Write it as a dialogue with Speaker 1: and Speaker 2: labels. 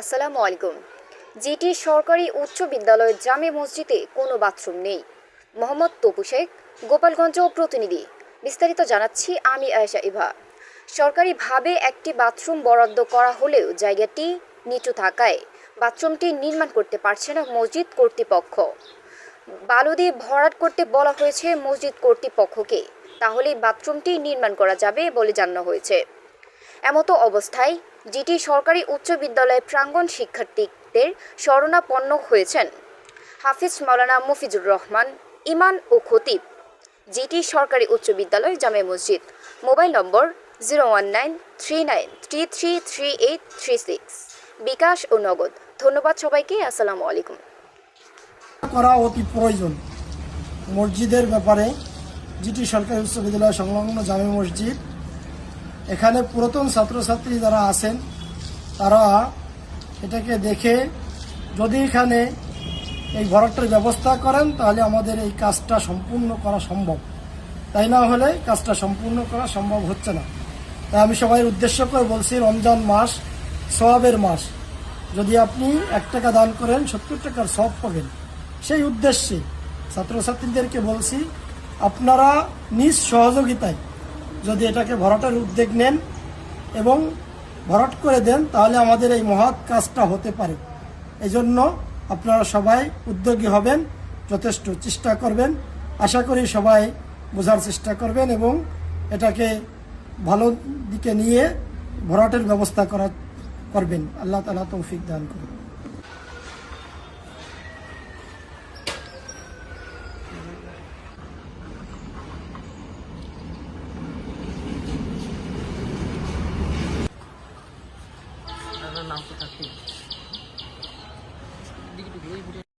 Speaker 1: আসসালামু আলাইকুম। জিটি সরকারি উচ্চ বিদ্যালয় জামে মসজিদে কোনো বাথরুম নেই। মোহাম্মদ তপু শেখ, গোপালগঞ্জ প্রতিনিধি। বিস্তারিত জানাচ্ছি আমি আয়েশা ইভা। সরকারিভাবে একটি বাথরুম বরাদ্দ করা হলেও জায়গাটি নিচু থাকায় বাথরুমটি নির্মাণ করতে পারছে না মসজিদ কর্তৃপক্ষ। বালু দিয়ে ভরাট করতে বলা হয়েছে মসজিদ কর্তৃপক্ষকে। তাহলে বাথরুমটি নির্মাণ করা যাবে বলে জানানো হয়েছে। এমতো অবস্থায় জিটি সরকারি উচ্চ বিদ্যালয় প্রাঙ্গণ শিক্ষার্থীদের শরণাপন্ন হয়েছেন। হাফিজ মাওলানা মুফিজুর রহমান, ইমান ও খতিব জিটি সরকারি উচ্চ বিদ্যালয় জামে মসজিদ। Mobile number zero one nine three nine three three three eight three six. BKash ও নগদ। ধন্যবাদ সবাইকে, আসসালামু আলাইকুম।
Speaker 2: করা অতি প্রয়োজন। মসজিদের ব্যাপারে জিটি সরকারি উচ্চ বিদ্যালয় সংলগ্ন জামে মসজিদ এখানে পুরাতন ছাত্রছাত্রী যারা আছেন, তারা এটাকে দেখে যদি এখানে এই ভরাটটার ব্যবস্থা করেন, তাহলে আমাদের এই কাজটা সম্পূর্ণ করা সম্ভব। তাই না হলে কাজটা সম্পূর্ণ করা সম্ভব হচ্ছে না। তাই আমি সবাই উদ্দেশ্য করে বলছি, রমজান মাস সওয়াবের মাস। যদি আপনি এক টাকা দান করেন, সত্তর টাকার সব পাবেন। সেই উদ্দেশ্যে ছাত্রছাত্রীদেরকে বলছি, আপনারা নিজ সহযোগিতায় যদি এটাকে ভরাটের উদ্যোগ নেন এবং ভরাট করে দেন, তাহলে আমাদের এই মহৎ কাজটা হতে পারে। এই জন্য আপনারা সবাই উদ্যোগী হবেন, যথেষ্ট চেষ্টা করবেন। আশা করি সবাই বোঝার চেষ্টা করবেন এবং এটাকে ভালো দিকে নিয়ে ভরাটের ব্যবস্থা করা করবেন। আল্লাহ তালা তৌফিক দান করুন।
Speaker 3: আপনার নাম তো থাকতেই